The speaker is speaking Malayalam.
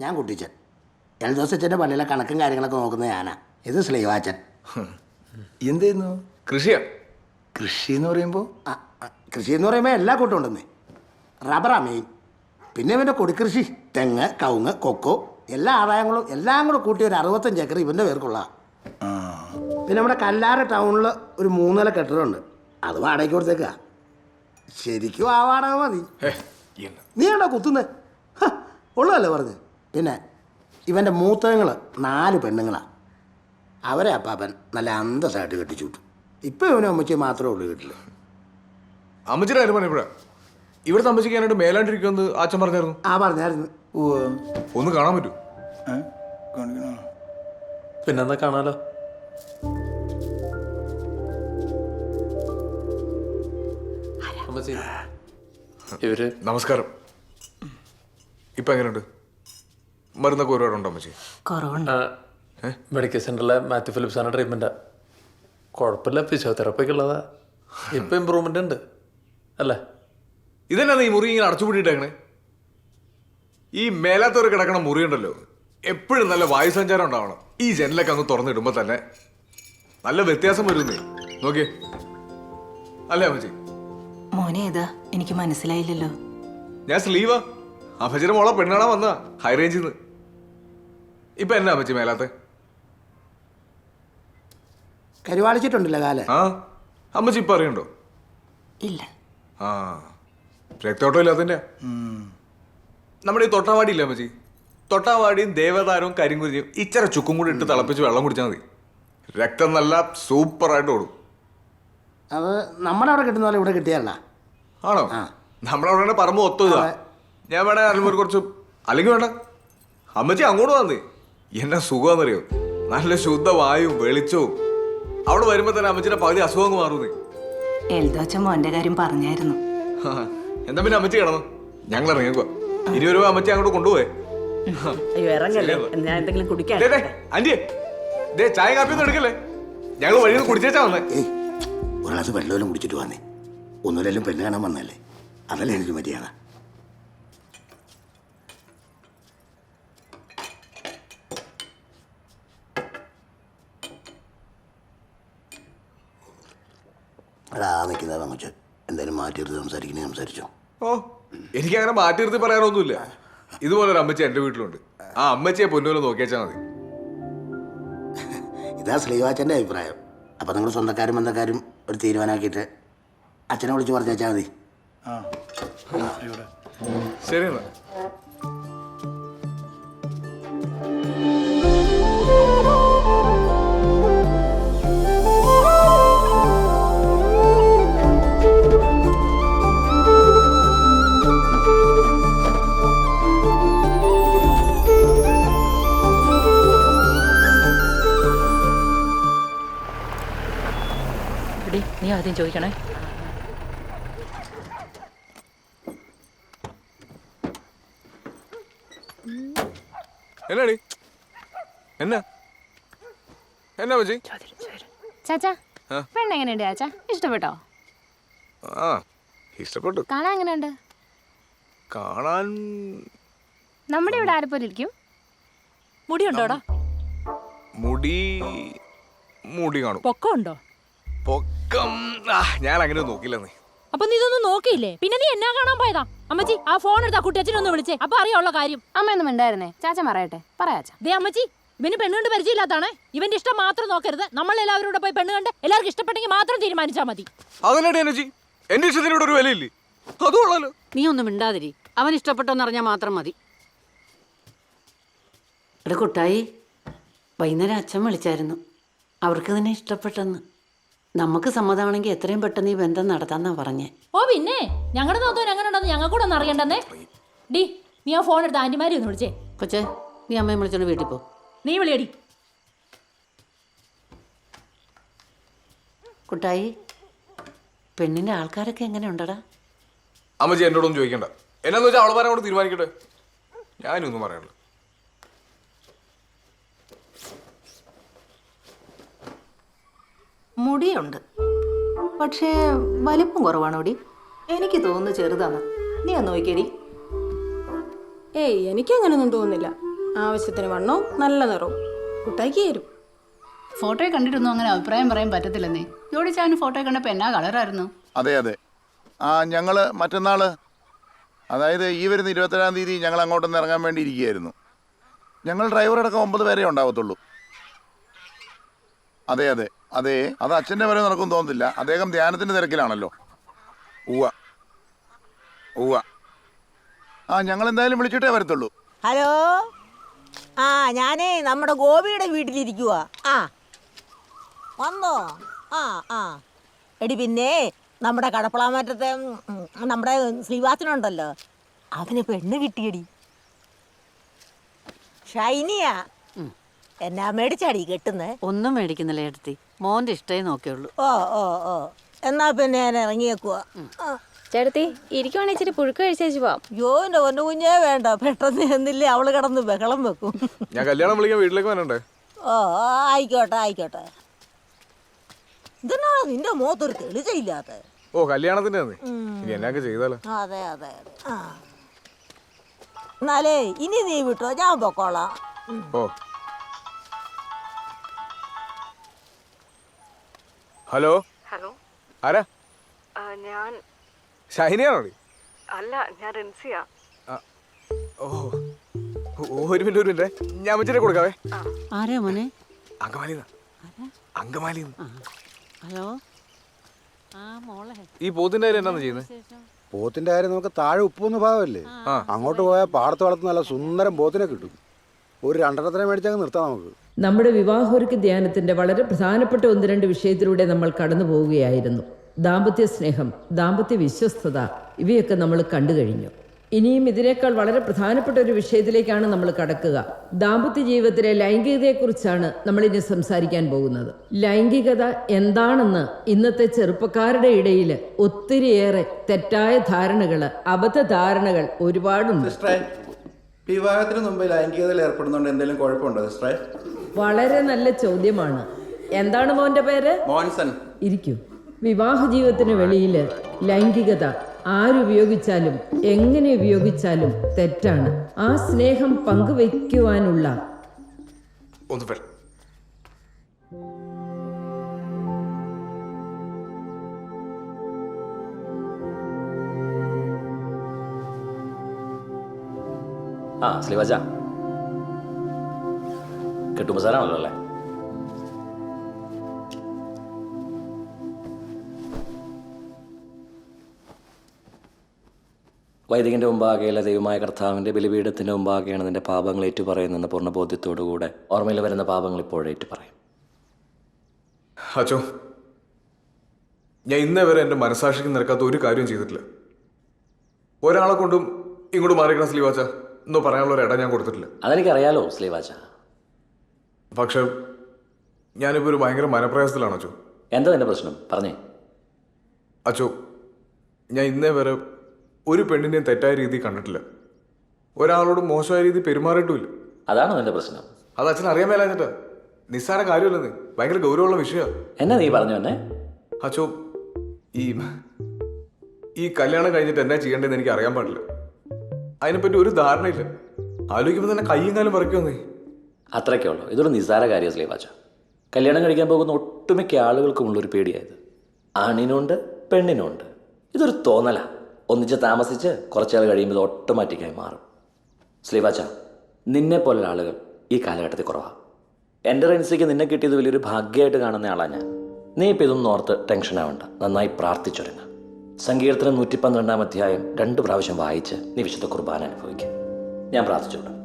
ഞാൻ കുട്ടിച്ചൻ. എൽദോസച്ചന്റെ പള്ളിയിലെ കണക്കും കാര്യങ്ങളൊക്കെ നോക്കുന്നത് ഞാനാ. ഇത് സ്ലീവാച്ചൻ എന്തായിരുന്നു കൃഷിയാ. കൃഷി എന്ന് പറയുമ്പോൾ ആ, ആ, കൃഷി എന്ന് പറയുമ്പോൾ എല്ലാ കൂട്ടം ഉണ്ടെന്നേ. റബ്ബറാ മെയിൻ പിന്നെ ഇവന്റെ കൊടിക്കൃഷി. തെങ്ങ് കവുങ്ങ് കൊക്കോ എല്ലാ ആദായങ്ങളും എല്ലാം കൂടെ കൂട്ടി ഒരു അറുപത്തഞ്ച് ഏക്കർ ഇവന്റെ പേർക്കുള്ള പിന്നെ നമ്മുടെ കല്ലാറ് ടൗണിൽ ഒരു മൂന്നില കെട്ടിടമുണ്ട്. അത് വാടകയ്ക്ക് കൊടുത്തേക്കുക ശരിക്കും ആ വാടക മതി. നീ എവിടെ കുത്തുന്നത് ഉള്ളതല്ലേ പറഞ്ഞ്? പിന്നെ ഇവന്റെ മൂത്തങ്ങൾ നാല് പെണ്ണുങ്ങളാണ് അവരെ അപ്പാപ്പൻ നല്ല അന്തസ്സായിട്ട് കെട്ടിച്ചു വിട്ടു. ഇപ്പം ഇവനും അമ്മച്ചി മാത്രമേ ഉള്ളൂ വീട്ടിൽ അമ്മച്ചിയുടെ കാര്യം പറഞ്ഞപ്പോഴാ ഇവിടെ താമസിക്കാനായിട്ട് മേലാണ്ടിരിക്കുമെന്ന് അച്ഛൻ പറഞ്ഞായിരുന്നു. ആ പറഞ്ഞായിരുന്നു. ഒന്ന് കാണാൻ പറ്റൂ? പിന്നെന്താ കാണാലോ? അമ്മച്ചി. ഇവർ? നമസ്കാരം. ഇപ്പൊ എങ്ങനെയുണ്ട്? മരുന്നൊക്കെ ഒരുപാടുണ്ടോ അമ്മച്ചി? കുറവുണ്ട്. മെഡിക്കൽ സെന്ററിലെ മാത്യു ഫിലിപ്സാണ് ട്രീറ്റ്മെന്റാ കുഴപ്പമില്ല ഫിസിയോതെറാപ്പിക്ക് ഉള്ളതാ. ഇപ്പം ഇമ്പ്രൂവ്മെന്റ് ഉണ്ട്. അല്ലേ? ഇതെന്നാ ഈ മുറി ഇങ്ങനെ അടച്ചുപൂട്ടിയിട്ടേക്കണേ? ഈ മേലാത്തവർ കിടക്കണ മുറി ഉണ്ടല്ലോ എപ്പോഴും നല്ല വായു സഞ്ചാരം ഉണ്ടാവണം. ഈ ജനലൊക്കെ അങ്ങ് തുറന്നിടുമ്പോ തന്നെ നല്ല വ്യത്യാസം വരുന്നേ. നോക്കിയേ. അല്ലേ അമ്മച്ചി? മോനെ ഏതാ എനിക്ക് മനസ്സിലായില്ലല്ലോ. ഞാൻ സ്ലീവാ. അമ്മച്ചിയുടെ മോളെ പെണ്ണാണാ വന്ന ഹൈ റേഞ്ചിൽ നിന്ന് ഇപ്പൊ എന്നാ പറ്റി മേലാത്ത? കരുവാളിച്ചിട്ടുണ്ടല്ലോ കാൽ. ആ അമ്മച്ചി ഇപ്പൊ അറിയണ്ടോ? ഇല്ല. ആ രക്തോട്ടം ഇല്ലാത്തതിന്റെ നമ്മുടെ ഈ തൊട്ടാവാടി ഇല്ല അമ്മച്ചി? തൊട്ടാവാടിയും ദേവതാരവും കരിങ്കുരിയും ഇച്ചിരി ചുക്കും കൂടി ഇട്ട് തിളപ്പിച്ച് വെള്ളം കുടിച്ചാൽ മതി. രക്തം നല്ല സൂപ്പറായിട്ട് ഓടും. അത് നമ്മുടെ അവിടെ കിട്ടുന്ന പോലെ ഇവിടെ കിട്ടിയല്ല ആണോ? നമ്മുടെ അവിടെ പറമ്പ് ഒത്തു ഞാൻ വേണേ അല്ലുമ്പോൾ കുറച്ച് അല്ലെങ്കിൽ വേണ്ട. അമ്മച്ചി അങ്ങോട്ട് വന്നേ. എന്നാ സുഖമെന്നറിയോ നല്ല ശുദ്ധ വായും വെളിച്ചവും. അവിടെ വരുമ്പോ തന്നെ അമ്മച്ചിയുടെ പകുതി അസുഖം മാറുന്നു എൽദോച്ച മോന്റെ കാര്യം പറഞ്ഞായിരുന്നു. എന്താ പിന്നെ അമ്മച്ചി കിടന്നു? ഞങ്ങൾ ഇറങ്ങിക്കോ ഇരുപത് രൂപ അമ്മച്ചി അങ്ങോട്ട് കൊണ്ടുപോയേ. അയ്യോ ഇറങ്ങല്ലേ? ഞാൻ എന്തെങ്കിലും കുടിക്കാൻ ദേ, ദേ, ആന്റിയെ. ദേ ചായ കാപ്പി ഒന്നും എടുക്കല്ലേ? ഞങ്ങൾ വഴിയിൽ നിന്ന് കുടിച്ചേച്ചാ വന്നേ. ഒരാളത് ഒരു ഗ്ലാസ് വെള്ളമെല്ലാം കുടിച്ചിട്ട് വന്നേ. ഒന്നുമില്ലെങ്കിലും പെണ്ണ് കാണാൻ വന്നല്ലേ അതല്ലേ എനിക്ക് മര്യാദ? എടാ നിൽക്കുന്നത് അങ്ങോട്ട് എന്തായാലും മാറ്റി എടുത്ത് സംസാരിക്കണേ സംസാരിച്ചോ. ഓ എനിക്ക് അങ്ങനെ മാറ്റി നിർത്തി പറയാനൊന്നുമില്ല. ഇതുപോലെ ഒരു അമ്മച്ചി എന്റെ വീട്ടിലുണ്ട്. ആ അമ്മച്ചിയെ പൊന്നുപോലെ നോക്കിയാച്ചാ മതി. ഇതാ ശ്രീവാച്ചന്റെ അഭിപ്രായം. അപ്പം നിങ്ങൾ സ്വന്തക്കാരും ബന്ധക്കാരും ഒരു തീരുമാനമാക്കിയിട്ട് അച്ഛനെ വിളിച്ച് പറഞ്ഞേച്ചാൽ മതി. ശരി എന്നാ. ആദ്യം ചോദിക്കണേ. എന്നാടി? എന്നാ? എന്നാ അമ്മച്ചി ചാച്ചാ ആ? പെണ്ണ് എങ്ങനെയുണ്ട് ചാച്ചാ? ഇഷ്ടപ്പെട്ടോ? ആ ഇഷ്ടപ്പെട്ടു. കാണാൻ എങ്ങനെയുണ്ട്? കാണാൻ നമ്മുടെ ഇവിടെ ആരെപ്പോലെ ഇരിക്കും? മുടിയുണ്ടോടാ? മുടി മുടി കാണും. പൊക്കം ഉണ്ടോ ആ, ഞാൻ അങ്ങനെ നോക്കില്ലെന്നേ അപ്പൊ നീ ഇതൊന്നും നോക്കിയില്ലേ? പിന്നെ നീ എന്നാ കാണാൻ പോയതാ? അമ്മച്ചി ആ ഫോൺ എടുത്താ കുട്ടിയച്ഛനൊന്ന് വിളിച്ചേ. അപ്പൊ അറിയാനുള്ള കാര്യം. അമ്മയൊന്നും ഉണ്ടായിരുന്നേ ചാച്ച പറയട്ടെ. പറയാച്ച ദേ അമ്മച്ചി ഇവന് പെണ്ണുകൊണ്ട് പരിചയമില്ലാത്താണേ ഇവന്റെ ഇഷ്ടം മാത്രം നോക്കരുത്. നമ്മൾ എല്ലാവരും കൂടെ പോയി പെണ്ണ് കണ്ട് എല്ലാവർക്കും ഇഷ്ടപ്പെട്ടെങ്കിൽ മാത്രം തീരുമാനിച്ചാൽ മതി. അതല്ലേ അനജി. എന്റെ ഇഷ്ടത്തിനോട് ഒരു വിലയില്ലേ? അത് നീ ഒന്നും മിണ്ടാതിരി. അവൻ ഇഷ്ടപ്പെട്ടോന്ന് അറിഞ്ഞാൽ മാത്രം മതി. ഇവിടെ കുട്ടായി വൈകുന്നേരം അച്ഛൻ വിളിച്ചായിരുന്നു. അവർക്ക് നിന്നെ ഇഷ്ടപ്പെട്ടെന്ന്. നമുക്ക് സമ്മതമാണെങ്കിൽ എത്രയും പെട്ടെന്ന് ഈ ബന്ധം നടത്താന്നാ പറഞ്ഞേ. ഓ പിന്നെ? ഞങ്ങളുടെ നോക്കാൻ അങ്ങനെ ഉണ്ടെന്ന് ഞങ്ങൾക്ക് കൂടെ ഒന്ന് അറിയണ്ടെന്നേ. ഡി നീ ആ ഫോൺ എടുത്ത് ആന്റിമാരി ഒന്ന് വിളിച്ചേ. കൊച്ചേ നീ അമ്മയെ വിളിച്ചോണ്ട് വീട്ടിൽ പോ. നീ വിളിയടി. കുട്ടായി പെണ്ണിന്റെ ആൾക്കാരൊക്കെ എങ്ങനെ ഉണ്ടടാ? അമ്മച്ചി എന്നോടൊന്നും ചോദിക്കണ്ട. എന്നാന്ന് വെച്ചാൽ അവളെ പറയാൻ തീരുമാനിക്കട്ടെ? ഞാനൊന്നും പറയാനുള്ളൂ മുടിയുണ്ട്. പക്ഷേ വലിപ്പം കുറവാണോടി? എനിക്ക് തോന്നുന്നു ചെറുതാണ്. നീ ഒന്ന് നോക്കിയടി. ഏയ് എനിക്ക് അങ്ങനെയൊന്നും തോന്നുന്നില്ല. ആവശ്യത്തിന് വണ്ണവും നല്ല നിറവും. കുട്ടായിക്ക് തരും ഫോട്ടോയെ കണ്ടിട്ടൊന്നും അങ്ങനെ അഭിപ്രായം പറയാൻ പറ്റത്തില്ലെന്നേ. ജോഡി ചാൻ ഫോട്ടോ കണ്ടപ്പോൾ എന്നാ കളറായിരുന്നു? അതെ അതെ. ആ ഞങ്ങൾ മറ്റന്നാൾ അതായത് ഈ വരുന്ന ഇരുപത്തേഴാം തീയതി ഞങ്ങൾ അങ്ങോട്ടൊന്ന് ഇറങ്ങാൻ വേണ്ടി ഇരിക്കുകയായിരുന്നു. ഞങ്ങൾ ഡ്രൈവറടക്കം ഒമ്പത് പേരേ ഉണ്ടാവത്തുള്ളൂ. അതെ അതെ. അതെ അത് അച്ഛന്റെ വരെ നടക്കും തോന്നുന്നില്ല. അദ്ദേഹം ധ്യാനത്തിന്റെ തിരക്കിലാണല്ലോ. ഉവ്വ. ഉവ്വ. ആ ഞങ്ങൾ എന്തായാലും വിളിച്ചിട്ടേ വരത്തുള്ളൂ. ഹലോ? ആ ഞാനേ നമ്മുടെ ഗോപിയുടെ വീട്ടിലിരിക്കുക ആ. വന്നോ? ആ ആ. എടി പിന്നെ നമ്മുടെ കടപ്പളാമറ്റത്തെ നമ്മുടെ ശ്രീവാസനുണ്ടല്ലോ. അവന് പെണ്ണ് കിട്ടിയടി. ഷൈനിയാ. എന്നാ മേടിച്ചാടി കെട്ടുന്നേ? ഒന്നും മേടിക്കുന്നില്ല എടുത്തി മോന്റെ ഇഷ്ടേ നോക്കിയുള്ളൂ. ഓ ഓ ഓ. എന്നാ പിന്നെ ഞാൻ ഇറങ്ങിയേക്കുക ചേട്ടത്തി ഇരിക്കുവാണെങ്കിൽ ഇച്ചിരി പുഴുക്ക് കഴിച്ചേച്ച് പോവാം. യോ എന്റെ ഒന്നു കുഞ്ഞേ വേണ്ട. പെട്ടെന്ന് എന്നില്ലേ അവൾ കിടന്ന് ബഹളം വെക്കും. ഞാൻ കല്യാണം വിളിക്കാൻ വീട്ടിലേക്ക് വരണ്ടേ? ഓ ആയിക്കോട്ടെ ആയിക്കോട്ടെ. ഇതെന്നാണ് നിന്റെ മുഖത്തൊരു തെളിച്ചയില്ലാത്ത? ഓ കല്യാണത്തിന്റെ ഇനി എന്നൊക്കെ ചെയ്താലോ? അതെ അതെ അതെ. ആ. എന്നാലേ ഇനി നീ വിട്ടോ? ഞാൻ പൊക്കോളാം. ഓ. ഹലോ? ഹലോ? ആരാ? ഞാൻ ഷഹിനിയാണോ നീ? അല്ല ഞാൻ റിൻസിയ. ഓ ഓ, ഒരു മിനിറ്റ് ഒരു മിനിറ്റ്. ഞാൻ വെച്ചിട്ട് കൊടുക്കാവേ. ആരാ മോനെ? അങ്കമാലി അങ്കമാലി ഹലോ? ആ മോളെ. ഈ പോത്തിന്റെ കാര്യം എന്നാന്ന് ചെയ്യുന്നത് പോത്തിന്റെ കാര്യം നമുക്ക് താഴെ ഉപ്പൊന്ന് ഭാവമല്ലേ ആ. അങ്ങോട്ട് പോയാൽ പാടത്ത് വളർത്തുന്ന നല്ല സുന്ദരം പോത്തിനെ കിട്ടും. ഒരു രണ്ടെണ്ണത്തിനെ മേടിച്ചങ്ങ് നിർത്താം നമുക്ക്. നമ്മുടെ വിവാഹോരുക്ക് ധ്യാനത്തിന്റെ വളരെ പ്രധാനപ്പെട്ട ഒന്ന് രണ്ട് വിഷയത്തിലൂടെ നമ്മൾ കടന്നു പോവുകയായിരുന്നു. ദാമ്പത്യ സ്നേഹം ദാമ്പത്യ വിശ്വസ്തത ഇവയൊക്കെ നമ്മൾ കണ്ടു കഴിഞ്ഞു. ഇനിയും ഇതിനേക്കാൾ വളരെ പ്രധാനപ്പെട്ട ഒരു വിഷയത്തിലേക്കാണ് നമ്മൾ കടക്കുക. ദാമ്പത്യ ജീവിതത്തിലെ ലൈംഗികതയെക്കുറിച്ചാണ് നമ്മളിനി സംസാരിക്കാൻ പോകുന്നത്. ലൈംഗികത എന്താണെന്ന് ഇന്നത്തെ ചെറുപ്പക്കാരുടെ ഇടയിൽ ഒത്തിരിയേറെ തെറ്റായ ധാരണകൾ അബദ്ധധാരണകൾ ഒരുപാടുണ്ട്. വിവാഹത്തിന് മുമ്പ് ലൈംഗികതയിൽ ഏർപ്പെടുന്നുണ്ട് എന്തെങ്കിലും കുഴപ്പമുണ്ടോ സിസ്റ്ററെ? വളരെ നല്ല ചോദ്യമാണ്. എന്താണ് മോന്റെ പേര്? മോൻസൺ ഇരിക്കൂ. വിവാഹ ജീവിതത്തിന് വെളിയിൽ ലൈംഗികത ആരുപയോഗിച്ചാലും എങ്ങനെ ഉപയോഗിച്ചാലും തെറ്റാണ്. ആ സ്നേഹം പങ്കുവയ്ക്കുവാനുള്ള ആ ശ്രീവജ. കിട്ടുമ്പോൾ സാധനമല്ലോ അല്ലേ? വൈദികന്റെ മുമ്പാകെയുള്ള ദൈവമായ കർത്താവിന്റെ ബലിപീഠത്തിന്റെ മുമ്പാകെയാണ് നിന്റെ പാപങ്ങൾ ഏറ്റുപറയുന്നെന്ന് പൂർണ ബോധ്യത്തോടുകൂടെ ഓർമ്മയിൽ വരുന്ന പാപങ്ങൾ ഇപ്പോഴേ ഏറ്റുപറയും. അച്ചോ ഞാൻ ഇന്നേ വരെ എന്റെ മനസാക്ഷിക്ക് നിരക്കാത്ത ഒരു കാര്യം ചെയ്തിട്ടില്ല. ഒരാളെ കൊണ്ടും ഇങ്ങോട്ട് മാറിക്കണം സ്ലീവാച്ച. എന്നോ പറയാനുള്ള ഒരു ഇട ഞാൻ കൊടുത്തിട്ടില്ല. അതെനിക്കറിയാലോ ശ്രീവാച പക്ഷെ ഞാനിപ്പോൾ ഒരു ഭയങ്കര മനപ്രയാസത്തിലാണ് അച്ചോ എന്താ നിന്റെ പ്രശ്നം? പറഞ്ഞേ. അച്ചോ ഞാൻ ഇന്നേ വരെ ഒരു പെണ്ണിനെയും തെറ്റായ രീതി കണ്ടിട്ടില്ല. ഒരാളോട് മോശമായ രീതി പെരുമാറിയിട്ടുമില്ല. അതാണോ നിന്റെ പ്രശ്നം? അത് അച്ഛൻ അറിയാൻ മേലാഞ്ഞിട്ടാ നിസ്സാര കാര്യമല്ലെന്ന് ഭയങ്കര ഗൗരവമുള്ള വിഷയമാണ് എന്നാ നീ പറഞ്ഞു എന്നെ അച്ചോ ഈ ഈ കല്യാണം കഴിഞ്ഞിട്ട് എന്നാ ചെയ്യേണ്ടതെന്ന് എനിക്ക് അറിയാൻ പാടില്ല. അതിനെപ്പറ്റി ഒരു ധാരണയില്ല. ആലോചിക്കുമ്പോൾ തന്നെ കയ്യും കാലം പറിക്കുമെന്നേ അത്രയ്ക്കേ ഉള്ളൂ. ഇതൊരു നിസാര കാര്യം സ്ലീവാച്ച കല്യാണം കഴിക്കാൻ പോകുന്ന ഒട്ടുമിക്ക ആളുകൾക്കുമുള്ളൊരു പേടിയായത്. ആണിനുണ്ട് പെണ്ണിനുണ്ട്. ഇതൊരു തോന്നലാ. ഒന്നിച്ച് താമസിച്ച് കുറച്ചാൾ കഴിയുമ്പോൾ ഇത് ഓട്ടോമാറ്റിക്കായി മാറും. സ്ലീവാച്ച നിന്നെ പോലുള്ള ആളുകൾ ഈ കാലഘട്ടത്തിൽ കുറവാണ് എന്റെ റെൻസിക്ക് നിന്നെ കിട്ടിയത് വലിയൊരു ഭാഗ്യമായിട്ട് കാണുന്ന ആളാണ് ഞാൻ. നീ ഇപ്പം ഇതൊന്നും ഓർത്ത് ടെൻഷൻ ആവണ്ട. നന്നായി പ്രാർത്ഥിച്ചൊരുങ്ങ. സങ്കീർത്തനം നൂറ്റി പന്ത്രണ്ടാം അധ്യായം രണ്ട് പ്രാവശ്യം വായിച്ച് നീ വിശുദ്ധ കുർബാന അനുഭവിക്കും. ഞാൻ പ്രാർത്ഥിച്ചോളൂ.